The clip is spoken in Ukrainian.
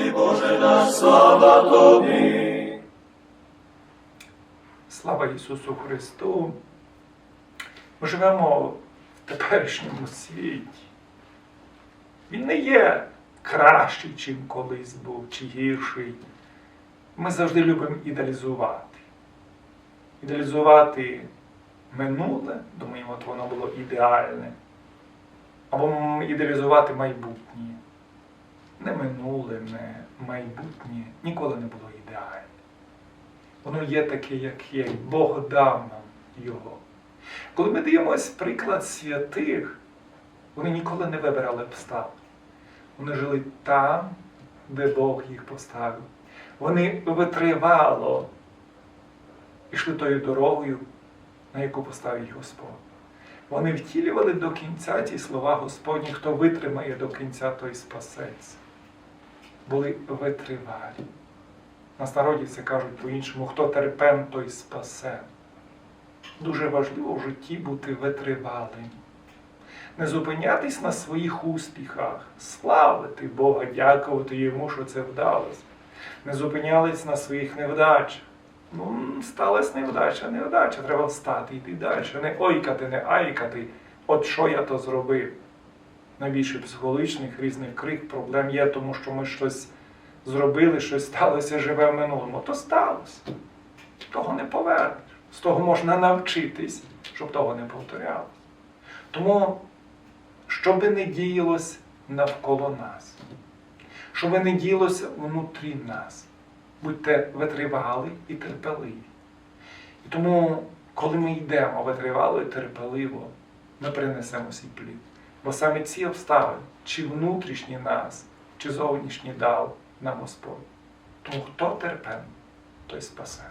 тобі, Боже наш, слава тобі. Слава Ісусу Христу! Ми живемо в теперішньому світі. Він не є кращий, чим колись був, чи гірший. Ми завжди любимо ідеалізувати. Ідеалізувати минуле, думаємо, от воно було ідеальне. Або ідеалізувати майбутнє. Не минуле, не майбутнє ніколи не було ідеальне. Воно є таке, як є, і Бог дав нам його. Коли ми дивимося приклад святих, вони ніколи не вибирали обставин. Вони жили там, де Бог їх поставив. Вони витривало йшли тою дорогою, на яку поставив Господь. Вони втілювали до кінця ті слова Господні, хто витримає до кінця, той спасеться. Були витривалі. На це кажуть по-іншому, хто терпен, той спасе. Дуже важливо в житті бути витривалим. Не зупинятись на своїх успіхах, славити Бога, дякувати Йому, що це вдалося. Не зупинялись на своїх невдачах. Ну, сталася невдача, невдача, треба встати, йти далі. Не ойкати, не айкати. От що я то зробив. Найбільше психологічних різних крик, проблем є, тому що ми щось зробили, щось сталося живе в минулому. То сталося. Того не повернеш. З того можна навчитись, щоб того не повторялося. Тому, що би не діялось навколо нас, що би не діялося внутрі нас, будьте витривали і терпеливі. І тому, коли ми йдемо витривало і терпеливо, ми принесемо свій плід. Бо саме ці обставини, чи внутрішні нас, чи зовнішні дав нам Господь. Тому хто терпен, той спасе.